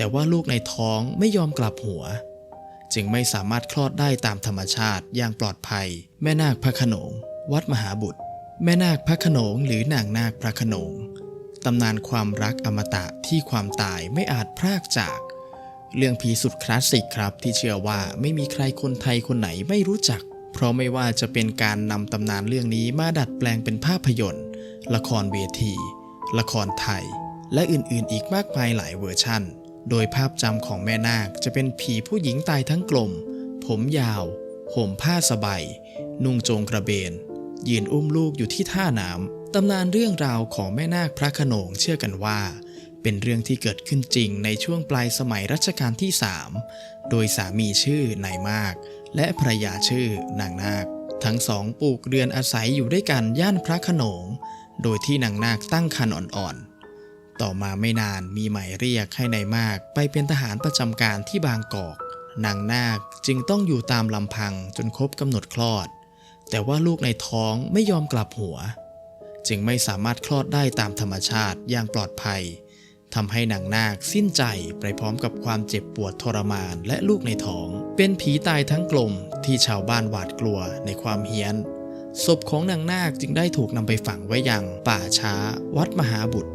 แต่ว่าลูกในท้องไม่ยอมกลับหัว จึงไม่สามารถคลอดได้ตามธรรมชาติอย่างปลอดภัย แม่นาคพระขนง วัดมหาบุตร แม่นาคพระขนงหรือนางนาคพระขนงตำนานความรักอมตะที่ความตายไม่อาจพรากจาก เรื่องผีสุดคลาสสิกครับที่เชื่อว่าไม่มีใครคนไทยคนไหนไม่รู้จัก เพราะไม่ว่าจะเป็นการนำตำนานเรื่องนี้มาดัดแปลงเป็นภาพยนตร์ ละครเวที ละครไทย และอื่นๆ อีกมากมายหลายเวอร์ชั่น โดยภาพจำของแม่นาคจะเป็นผีผู้หญิงตายทั้งกลม ผมยาว ห่มผ้าสบาย นุ่งโจงกระเบน ยืนอุ้มลูกอยู่ที่ท่าน้ำ ตำนานเรื่องราวของแม่นาคพระขนงเชื่อกันว่า เป็นเรื่องที่เกิดขึ้นจริงในช่วงปลายสมัยรัชกาลที่3โดยสามีชื่อนายมาก และภรรยาชื่อนางนาค ทั้งสองปลูกเรือนอาศัยอยู่ด้วยกันย่านพระขนง โดยที่นางนาคตั้งครรภ์อ่อนๆ ต่อมาไม่นานมีหมายเรียกให้ในายมาก ไปเป็นทหารประจำการที่บางกอก นางนาคจึงต้องอยู่ตามลำพังจนครบกำหนดคลอด แต่ว่าลูกในท้องไม่ยอมกลับหัว จึงไม่สามารถคลอดได้ตามธรรมชาติอย่างปลอดภัยทำให้นางนาคสิ้นใจไปพร้อมกับความเจ็บปวดทรมานและลูกในท้อง เป็นผีตายทั้งกลมที่ชาวบ้านหวาดกลัวในความเฮี้ยนศพของนางนาคจึงได้ถูกนำไปฝังไว้ยังป่าช้า วัดมหาบุตร